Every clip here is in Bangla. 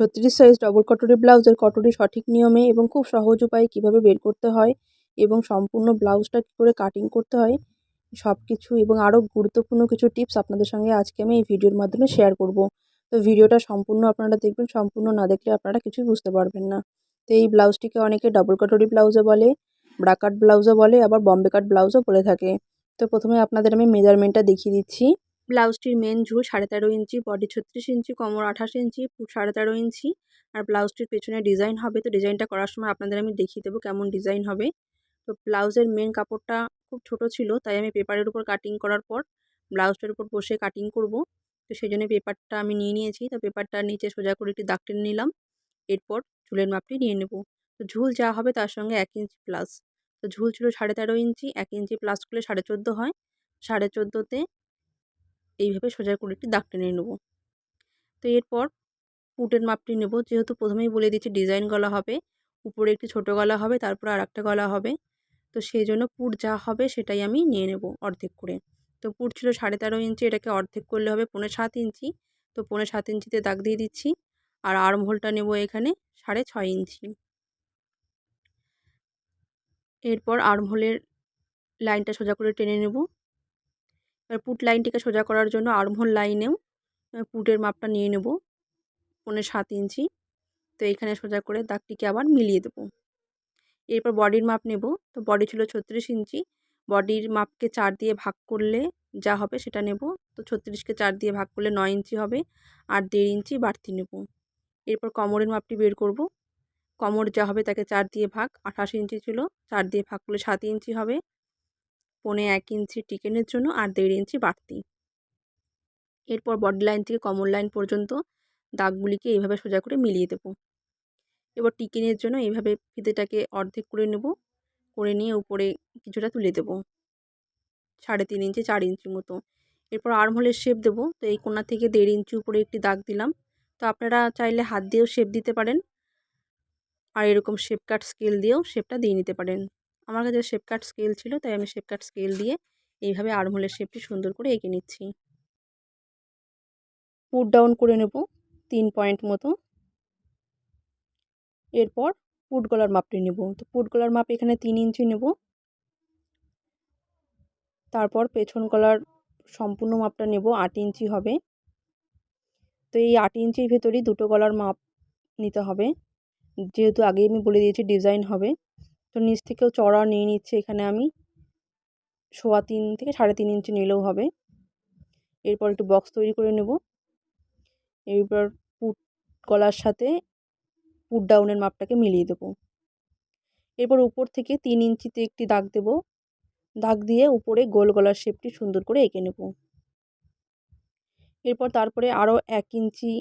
ছত্রিশ সাইজ ডবল কটরি ব্লাউজের কটরি সঠিক নিয়মে এবং খুব সহজ উপায়ে কীভাবে বের করতে হয় এবং সম্পূর্ণ ব্লাউজটা কী করে কাটিং করতে হয় সব কিছু এবং আরও গুরুত্বপূর্ণ কিছু টিপস আপনাদের সঙ্গে আজকে আমি এই ভিডিওর মাধ্যমে শেয়ার করব। তো ভিডিওটা সম্পূর্ণ আপনারা দেখবেন, সম্পূর্ণ না দেখলে আপনারা কিছুই বুঝতে পারবেন না। তো এই ব্লাউজটিকে অনেকে ডবল কটরি ব্লাউজও বলে ব্রাকাট ব্লাউজও বলে, আবার বম্বে কাট ব্লাউজও বলে থাকে। তো প্রথমে আপনাদের আমি মেজারমেন্টটা দেখিয়ে দিচ্ছি। ব্লাউজটির মেন ঝুল সাড়ে তেরো ইঞ্চি বডি ছত্রিশ ইঞ্চি, কোমর আঠাশ ইঞ্চি সাড়ে তেরো ইঞ্চি। আর ব্লাউজটির পেছনে ডিজাইন হবে। তো ডিজাইনটা করার সময় আপনাদের আমি দেখিয়ে দেবো কেমন ডিজাইন হবে। তো ব্লাউজের মেন কাপড়টা খুব ছোট ছিল, তাই আমি পেপারের উপর কাটিং করার পর ব্লাউজটার উপর বসে কাটিং করব। তো সেই জন্য পেপারটা আমি নিয়ে নিয়েছি। তো পেপারটার নিচে সোজা করে একটি দাগ টেনে নিলাম। এরপর ঝুলের মাপটি নিয়ে নেব। তো ঝুল যা হবে তার সঙ্গে এক ইঞ্চি প্লাস তো ঝুল ছিল সাড়ে তেরো ইঞ্চি, এক ইঞ্চি প্লাস করলে সাড়ে চোদ্দ হয়। সাড়ে চোদ্দোতে এইভাবে সোজা করে একটি দাগ টেনে নেব। তো এরপর পুটের মাপটি নেব। যেহেতু প্রথমেই বলে দিচ্ছি ডিজাইন গলা হবে, উপরে একটি ছোট গলা হবে, তারপর আর একটা গলা হবে। তো সেই জন্য পুট যা হবে সেটাই আমি নিয়ে নেব অর্ধেক করে। তো পুট ছিল সাড়ে তেরো ইঞ্চি, এটাকে অর্ধেক করলে হবে পনেরো সাত ইঞ্চি। তো পনেরো সাত ইঞ্চিতে দাগ দিয়ে দিচ্ছি আর আর্ম হোলটা নেব এখানে সাড়ে ছয় ইঞ্চি। এরপর আর্ম হোলের লাইনটা সোজা করে টেনে নেব। পুট লাইনটিকে সোজা করার জন্য আর্মহোল লাইনেও পুটের মাপটা নিয়ে নেব পনেরো সাত ইঞ্চি। তো এখানে সোজা করে দাগটিকে আবার মিলিয়ে দেবো। এরপর বডির মাপ নেব। তো বডি ছিল ছত্রিশ ইঞ্চি। বডির মাপকে চার দিয়ে ভাগ করলে যা হবে সেটা নেব। তো ছত্রিশকে চার দিয়ে ভাগ করলে নয় ইঞ্চি হবে। আর দেড় ইঞ্চি বাড়তি নেব। এরপর কোমরের মাপটি বের করব। কোমর যা হবে তাকে চার দিয়ে ভাগ। আঠাশ ইঞ্চি ছিল। চার দিয়ে ভাগ করলে সাত ইঞ্চি হবে। পনে এক ইঞ্চি টিকেনের জন্য আর দেড় ইঞ্চি বাড়তি। এরপর বডি লাইন থেকে কমর লাইন পর্যন্ত দাগগুলিকে এইভাবে সোজা করে মিলিয়ে দেব। এবার টিকেনের জন্য এইভাবে ফিতেটাকে অর্ধেক করে নেব, করে নিয়ে উপরে কিছুটা তুলে দেব। সাড়ে তিন ইঞ্চি, চার ইঞ্চি মতো। এরপর আর্মহোলের শেপ দেবো। তো এই কোনা থেকে দেড় ইঞ্চি উপরে একটি দাগ দিলাম। তো আপনারা চাইলে হাত দিয়েও শেপ দিতে পারেন। আর এরকম শেপ কাট স্কেল দিয়েও শেপটা দিয়ে নিতে পারেন। আমার কাছে শেপ কাট স্কেল ছিল, তাই আমি শেপ কাট স্কেল দিয়ে এইভাবে আর্মহোলের শেপটি সুন্দর করে এঁকে নিচ্ছি। পুট ডাউন করে নেব তিন পয়েন্ট মতো। এরপর পুট গলার মাপটি নেব। তো পুট গলার মাপ এখানে তিন ইঞ্চি নেব। তারপর পেছন গলার সম্পূর্ণ মাপটা নেব, আট ইঞ্চি হবে। তো এই আট ইঞ্চির ভেতরেই দুটো গলার মাপ নিতে হবে। যেহেতু আগেই আমি বলে দিয়েছি ডিজাইন হবে। তো নিচ থেকেও চড়া নিয়ে নিচ্ছে এখানে আমি। সোয়া তিন থেকে সাড়ে তিন ইঞ্চি নিলেও হবে। এরপর একটু বক্স তৈরি করে নেব। এরপর পুট গলার সাথে পুট ডাউনের মাপটাকে মিলিয়ে দেবো। এরপর উপর থেকে তিন ইঞ্চিতে একটি দাগ দেব। দাগ দিয়ে উপরে গোল গলার শেপটি সুন্দর করে এঁকে নেব। এরপর তারপরে আরও এক ইঞ্চি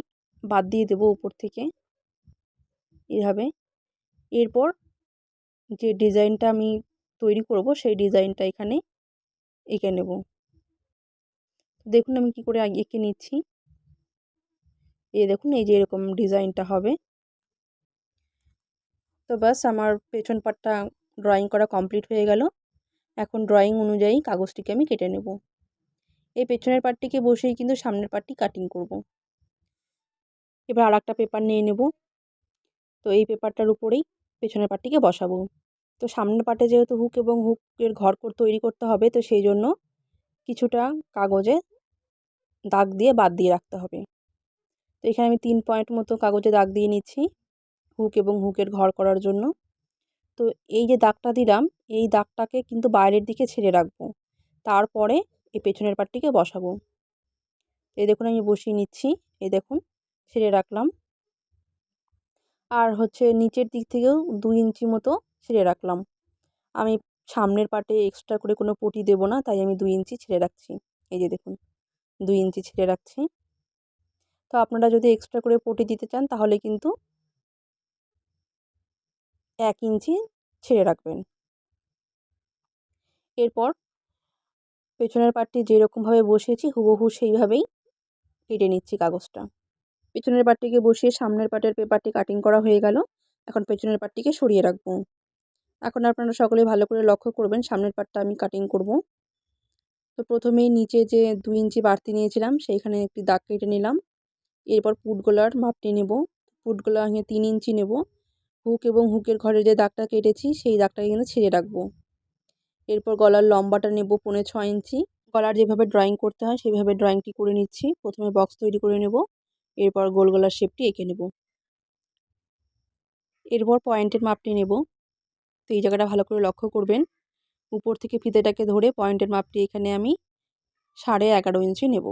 বাদ দিয়ে দেব উপর থেকে। এভাবে। এরপর যে ডিজাইনটা আমি তৈরি করব, সেই ডিজাইনটা এখানে এঁকে নেব। দেখুন আমি কি করে এঁকে নিচ্ছি। এই দেখুন, এই যে এরকম ডিজাইনটা হবে। তো বাস আমার পেছন পাটটা ড্রয়িং করা কমপ্লিট হয়ে গেল। এখন ড্রয়িং অনুযায়ী কাগজটিকে আমি কেটে নেব। এই পেছনের পাটটিকে বসেই কিন্তু সামনের পাটটি কাটিং করব। এবার আর একটা পেপার নিয়ে নেব। তো এই পেপারটার উপরেই পেছনের পাটটিকে বসাবো। তো সামনের পাটে যেহেতু হুক এবং হুকের ঘর তৈরি করতে হবে, তো সেই জন্য কিছুটা কাগজে দাগ দিয়ে বাদ দিয়ে রাখতে হবে। তো এখানে আমি তিন পয়েন্ট মতো কাগজে দাগ দিয়ে নিচ্ছি হুক এবং হুকের ঘর করার জন্য। তো এই যে দাগটা দিলাম, এই দাগটাকে কিন্তু বাইরের দিকে ছেড়ে রাখব। তারপরে এই পেছনের পাটটিকে বসাবো। এই দেখুন আমি বসিয়ে নিচ্ছি, এই দেখুন ছেড়ে রাখলাম। আর হচ্ছে নিচের দিক থেকেও দুই ইঞ্চি মতো ছেড়ে রাখলাম। আমি সামনের পাটে এক্সট্রা করে কোনো পটি দেব না, তাই আমি দুই ইঞ্চি ছেড়ে রাখছি। এই যে দেখুন, দুই ইঞ্চি ছেড়ে রাখছি। তো আপনারা যদি এক্সট্রা করে পটি দিতে চান, তাহলে কিন্তু এক ইঞ্চি ছেড়ে রাখবেন। এরপর পেছনের পাটটি যেরকমভাবে বসিয়েছি, হুবহু সেইভাবেই কেটে নিচ্ছি কাগজটা। পেছনের পাটটিকে বসিয়ে সামনের পাটের পেপারটি কাটিং করা হয়ে গেল। এখন পেছনের পাটটিকে সরিয়ে রাখব। এখন আপনারা সকলে ভালো করে লক্ষ্য করবেন, সামনের পাটটা আমি কাটিং করব। তো প্রথমেই নিচে যে দুই ইঞ্চি বাড়তি নিয়েছিলাম, সেইখানে একটি দাগ কেটে নিলাম। এরপর পুট গোলার মাপটি নেব। ফুটগুলো আমি তিন ইঞ্চি নেব। হুক এবং হুকের ঘরে যে দাগটা কেটেছি, সেই দাগটাকে কিন্তু ছেড়ে রাখব। এরপর গলার লম্বাটা নেব পৌনে ছয় ইঞ্চি। গলার যেভাবে ড্রয়িং করতে হয়, সেভাবে ড্রয়িংটি করে নিচ্ছি। প্রথমে বক্স তৈরি করে নেব। এরপর গোল গলার শেপটি এঁকে নেব। এরপর পয়েন্টের মাপটি নেব। তো এই জায়গাটা ভালো করে লক্ষ্য করবেন। উপর থেকে ফিতেটাকে ধরে পয়েন্টের মাপটি এখানে আমি সাড়ে এগারো ইঞ্চি নেব।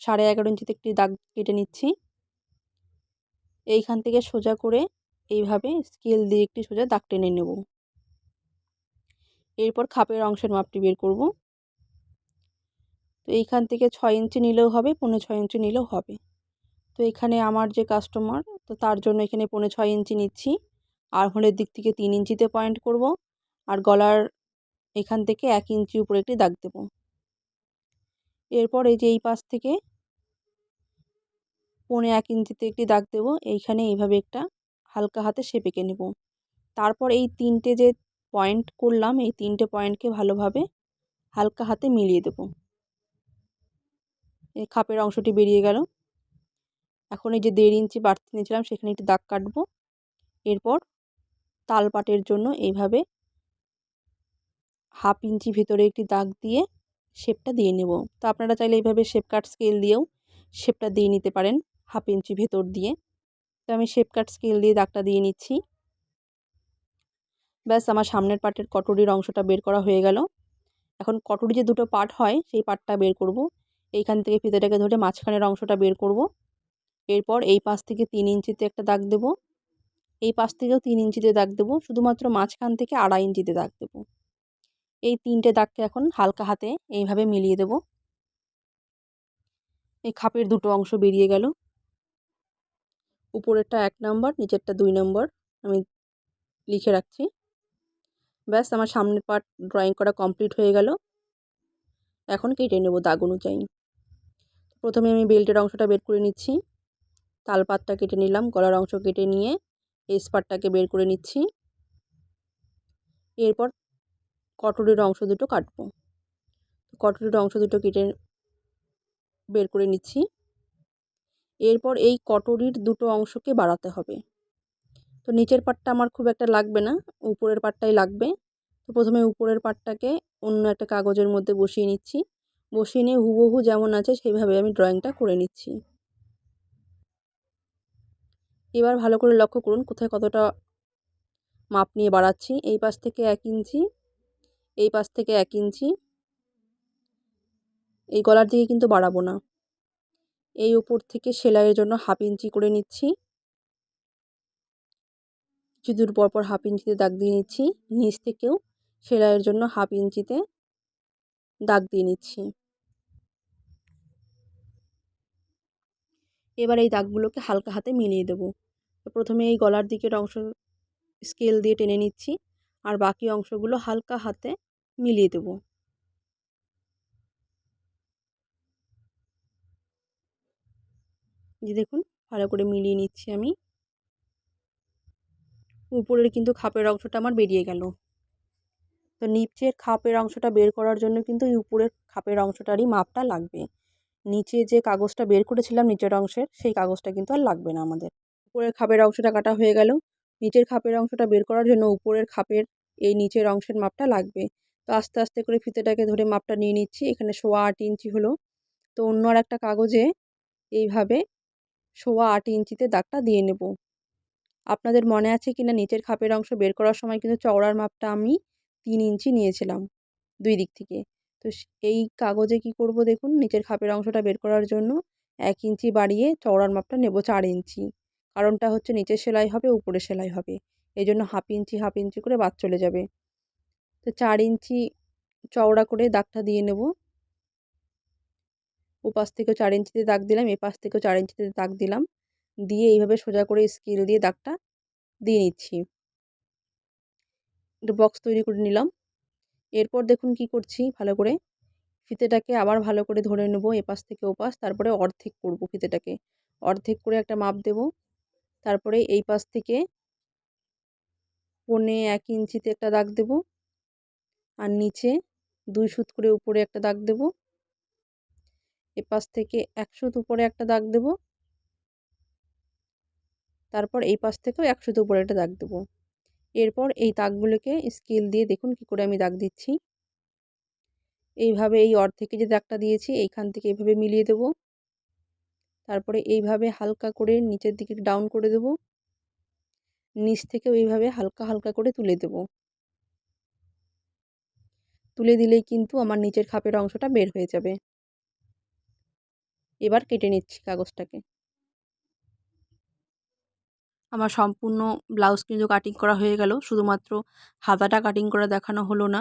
সাড়ে এগারো ইঞ্চিতে একটি দাগ কেটে নিচ্ছি। এইখান থেকে সোজা করে এইভাবে স্কেল দিয়ে একটি সোজা দাগ টেনে নেব। এরপর খাপের অংশের মাপটি বের করব। তো এইখান থেকে ছয় ইঞ্চি নিলেও হবে পনেরো ছয় ইঞ্চি নিলেও হবে। তো এখানে আমার যে কাস্টমার তো তার জন্য এখানে পনেরো ছয় ইঞ্চি নিচ্ছি। আর হলের দিক থেকে তিন ইঞ্চিতে পয়েন্ট করব আর গলার এখান থেকে এক ইঞ্চি উপরে একটি দাগ দেব। এরপর এই যে এই পাশ থেকে পৌনে এক ইঞ্চিতে একটি দাগ দেব। এইখানে এইভাবে একটা হালকা হাতে শেপ এঁকে নেব। তারপর এই তিনটে যে পয়েন্ট করলাম, এই তিনটে পয়েন্টকে ভালোভাবে হালকা হাতে মিলিয়ে দেব। এই খাপের অংশটি বেরিয়ে গেল। এখন এই যে দেড় ইঞ্চি বাড়তি নিয়েছিলাম, সেখানে একটি দাগ কাটবো। এরপর তালপাটের জন্য এইভাবে হাফ ইঞ্চি ভিতরে একটি দাগ দিয়ে শেপটা দিয়ে নেব। তো আপনারা চাইলে এইভাবে শেপ কাট স্কেল দিয়েও শেপটা দিয়ে নিতে পারেন, হাফ ইঞ্চি ভেতর দিয়ে। তো আমি শেপ কাট স্কেল দিয়ে দাগটা দিয়ে নিচ্ছি। ব্যাস, আমার সামনের পার্টের কটরির অংশটা বের করা হয়ে গেল। এখন কটরি যে দুটো পার্ট হয়, সেই পার্টটা বের করব। এইখান থেকে ফিতেটাকে ধরে মাঝখানের অংশটা বের করব। এরপর এই পাশ থেকে তিন ইঞ্চিতে একটা দাগ দেব। এই পাশ থেকেও তিন ইঞ্চিতে দাগ দেবো, শুধুমাত্র মাঝখান থেকে আড়াই ইঞ্চিতে দাগ দেবো। এই তিনটে দাগকে এখন হালকা হাতে এইভাবে মিলিয়ে দেব। এই খাপের দুটো অংশ বেরিয়ে গেল। উপরেরটা এক নম্বর, নিচেরটা দুই নম্বর, আমি লিখে রাখছি। ব্যাস, আমার সামনের পার্ট ড্রয়িং করা কমপ্লিট হয়ে গেল। এখন কেটে নেব দাগ অনুযায়ী। প্রথমে আমি বেল্টের অংশটা বের করে নিচ্ছি। তালপাতটা কেটে নিলাম, গলার অংশ কেটে নিয়ে এস পাটটাকে বের করে নিচ্ছি। এরপর কটরির অংশ দুটো কাটবো। কটরির অংশ দুটো কেটে বের করে নিচ্ছি। এরপর এই কটরির দুটো অংশকে বাড়াতে হবে। তো নিচের পাটটা আমার খুব একটা লাগবে না, উপরের পাটটাই লাগবে। তো প্রথমে উপরের পাটটাকে অন্য একটা কাগজের মধ্যে বসিয়ে নিচ্ছি। বসিয়ে নিয়ে হুবহু যেমন আছে সেইভাবে আমি ড্রয়িংটা করে নিচ্ছি। এবার ভালো করে লক্ষ্য করুন কোথায় কতটা মাপ নিয়ে বাড়াচ্ছি। এই পাশ থেকে এক ইঞ্চি, এই পাশ থেকে এক ইঞ্চি। এই গলার দিকে কিন্তু বাড়াবো না। এই উপর থেকে সেলাইয়ের জন্য হাফ ইঞ্চি করে নিচ্ছি। কিছু দূর পর পর হাফ ইঞ্চিতে দাগ দিয়ে নিচ্ছি। নিচ থেকেও সেলাইয়ের জন্য হাফ ইঞ্চিতে দাগ দিয়ে নিচ্ছি। এবার এই দাগগুলোকে হালকা হাতে মিলিয়ে দেব। প্রথমে এই গলার দিকের অংশ স্কেল দিয়ে টেনে নিচ্ছি আর বাকি অংশগুলো হালকা হাতে মিলিয়ে দেব। যে দেখুন, ভালো করে মিলিয়ে নিচ্ছি আমি। উপরের কিন্তু খাপের অংশটা আমার বেরিয়ে গেল। তো নিচের খাপের অংশটা বের করার জন্য কিন্তু এই উপরের খাপের অংশটারই মাপটা লাগবে। নিচে যে কাগজটা বের করেছিলাম নিচের অংশের, সেই কাগজটা কিন্তু আর লাগবে না আমাদের। উপরের খাপের অংশটা কাটা হয়ে গেল। নিচের খাপের অংশটা বের করার জন্য উপরের খাপের এই নিচের অংশের মাপটা লাগবে। তো আস্তে আস্তে করে ফিতেটাকে ধরে মাপটা নিয়ে নিচ্ছি। এখানে সোয়া আট ইঞ্চি হলো। তো অন্য আর একটা কাগজে এইভাবে সোয়া আট ইঞ্চিতে দাগটা দিয়ে নেব। আপনাদের মনে আছে কি না, নিচের খাপের অংশ বের করার সময় কিন্তু চওড়ার মাপটা আমি তিন ইঞ্চি নিয়েছিলাম দুই দিক থেকে। তো এই কাগজে কি করব দেখুন? নিচের খাপের অংশটা বের করার জন্য এক ইঞ্চি বাড়িয়ে চওড়ার মাপটা নেব চার ইঞ্চি। কারণটা হচ্ছে নিচের সেলাই হবে, উপরে সেলাই হবে। এই জন্য হাফ ইঞ্চি হাফ ইঞ্চি করে বাদ চলে যাবে। তো চার ইঞ্চি চওড়া করে দাগটা দিয়ে নেব। ওপাশ থেকেও চার ইঞ্চিতে দাগ দিলাম, এপাশ থেকেও চার ইঞ্চিতে দাগ দিলাম। দিয়ে এইভাবে সোজা করে স্কেল দিয়ে দাগটা দিয়ে নিচ্ছি। একটু বক্স তৈরি করে নিলাম। এরপর দেখুন কি করছি ভালো করে। ফিতেটাকে আবার ভালো করে ধরে নেব এপাশ থেকে ওপাশ, তারপরে অর্ধেক করব ফিতেটাকে। অর্ধেক করে একটা মাপ দেব। তারপরে এই পাশ থেকে পনে এক ইঞ্চিতে একটা দাগ দেব। আর নিচে দুই সুত করে উপরে একটা দাগ দেব। এপাশ থেকে এক সুত উপরে একটা দাগ দেব। তারপর এই পাশ থেকেও একশোতে উপরে একটা দাগ দেবো। এরপর এই দাগগুলোকে স্কেল দিয়ে দেখুন কি করে আমি দাগ দিচ্ছি। এইভাবে এই অর্ধেকে যে দাগটা দিয়েছি, এইখান থেকে এইভাবে মিলিয়ে দেব। তারপরে এইভাবে হালকা করে নিচের দিকে ডাউন করে দেব। নিচ থেকে ওইভাবে হালকা হালকা করে তুলে দেব। তুলে দিলেই কিন্তু আমার নিচের খাপের অংশটা বের হয়ে যাবে। এবার কেটে নিচ্ছি কাগজটাকে। আমার সম্পূর্ণ ব্লাউজ কিন্তু কাটিং করা হয়ে গেল। শুধুমাত্র হাতাটা কাটিং করা দেখানো হলো না।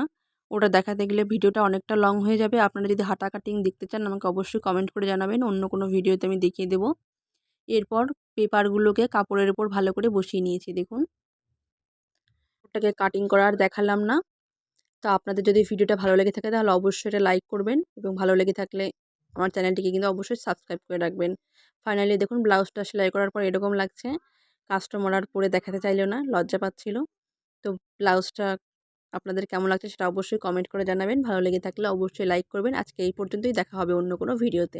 ওটা দেখাতে গেলে ভিডিওটা অনেকটা লং হয়ে যাবে। আপনারা যদি হাতা কাটিং দেখতে চান, আমাকে অবশ্যই কমেন্ট করে জানাবেন। অন্য কোনো ভিডিওতে আমি দেখিয়ে দেবো। এরপর পেপারগুলোকে কাপড়ের উপর ভালো করে বসিয়ে নিয়েছি, দেখুন। ওটাকে কাটিং করা আর দেখালাম না। তো আপনাদের যদি ভিডিওটা ভালো লেগে থাকে, তাহলে অবশ্যই এটা লাইক করবেন এবং ভালো লেগে থাকলে আমার চ্যানেলটিকে কিন্তু অবশ্যই সাবস্ক্রাইব করে রাখবেন। ফাইনালি দেখুন, ব্লাউজটা সেলাই করার পর এরকম লাগছে। কাস্টমার আর পরে দেখাতে চাইলো না, লজ্জা পাচ্ছিল। তো ব্লাউজটা আপনাদের কেমন লাগছে সেটা অবশ্যই কমেন্ট করে জানাবেন। ভালো লেগে থাকলে অবশ্যই লাইক করবেন। আজকে এই পর্যন্তই, দেখা হবে অন্য কোনো ভিডিওতে